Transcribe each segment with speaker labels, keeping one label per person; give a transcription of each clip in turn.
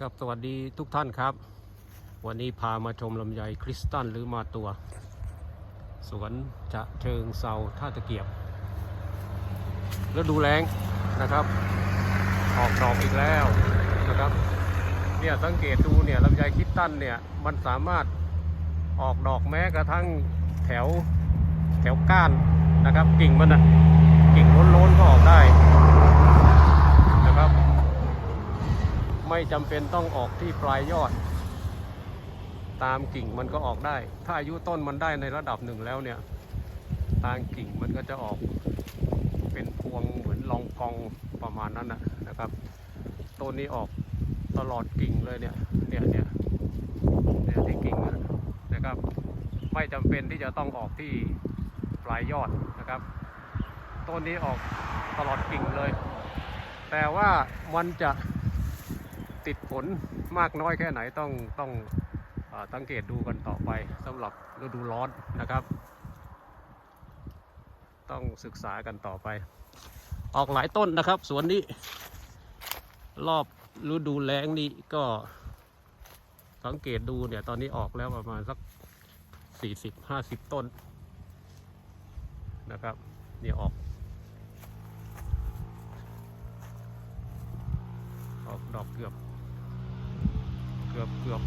Speaker 1: กับสวัสดีทุกท่านครับ วันนี้พามาชมลำไยคริสตัลหรือมาตัว สวนจะเชิงเซาท่าตะเกียบแล้วดูแรงนะครับ ออกดอกอีกแล้วนะครับเนี่ยสังเกตดูเนี่ยลำไยคริสตัลเนี่ยมันสามารถออกดอกแม้กระทั่งแถวแถวก้านนะครับ กิ่งมันนะกิ่งโล้นๆก็ออกได้นะครับ ไม่จำเป็นต้องออกที่ปลายยอด ตามกิ่งมันก็ออกได้ ถ้าอายุต้นมันได้ในระดับหนึ่งแล้วเนี่ย ตามกิ่งมันก็จะออกเป็นพวงเหมือนลองกองประมาณนั้นนะนะครับต้นนี้ออกตลอดกิ่งเลยเนี่ยเนี่ยเนี่ยเนี่ยที่กิ่งอะนะครับ ไม่จำเป็นที่จะต้องออกที่ปลายยอดนะครับต้นนี้ออกตลอดกิ่งเลย แต่ว่ามันจะ ติดผลมากน้อยแค่ไหนต้องต้องสังเกตดูกันต่อไปสำหรับฤดูร้อนนะครับ ต้องศึกษากันต่อไป ออกหลายต้นนะครับ สวนนี้ รอบฤดูแล้งนี้ก็สังเกตดูเนี่ยตอนนี้ออกแล้วประมาณสักสี่สิบห้าสิบต้นนะครับเนี่ยออก ออกดอกเกือบ อบเกือบ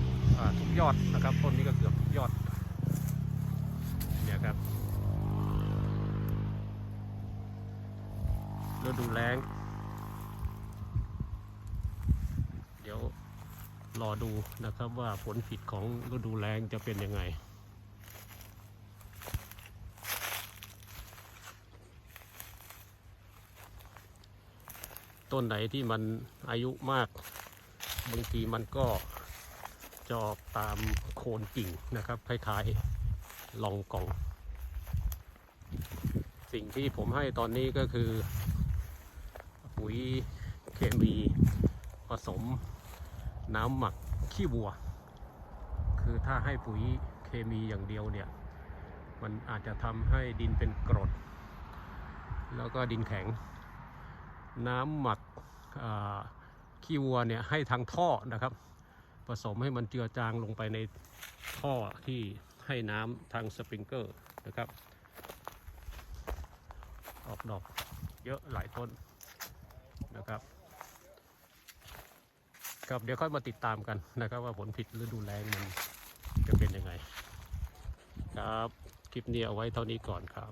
Speaker 1: ทุกยอดนะครับต้นนี้ก็เกือบทุกยอดเนี่ยครับฤดูแล้ง เดี๋ยวรอดูนะครับว่าผลผิดของฤดูแล้งจะเป็นยังไงต้นไหนที่มันอายุมาก บางทีมันก็ จะออกตามโคนกิ่งนะครับคล้ายๆลองกอง สิ่งที่ผมให้ตอนนี้ก็คือปุ๋ยเคมีผสมน้ำหมักขี้วัว คือถ้าให้ปุ๋ยเคมีอย่างเดียวเนี่ย มันอาจจะทำให้ดินเป็นกรด แล้วก็ดินแข็ง น้ำหมักขี้วัวเนี่ยให้ทางท่อนะครับ ผสมให้มันเจือจางลงไปในท่อที่ให้น้ำทางสปริงเกอร์นะครับ ออกดอกเยอะหลายต้นนะครับครับเดี๋ยวค่อยมาติดตามกันนะครับ ว่าผลผิดฤดูแล้งมันจะเป็นยังไง ครับ คลิปนี้เอาไว้เท่านี้ก่อนครับ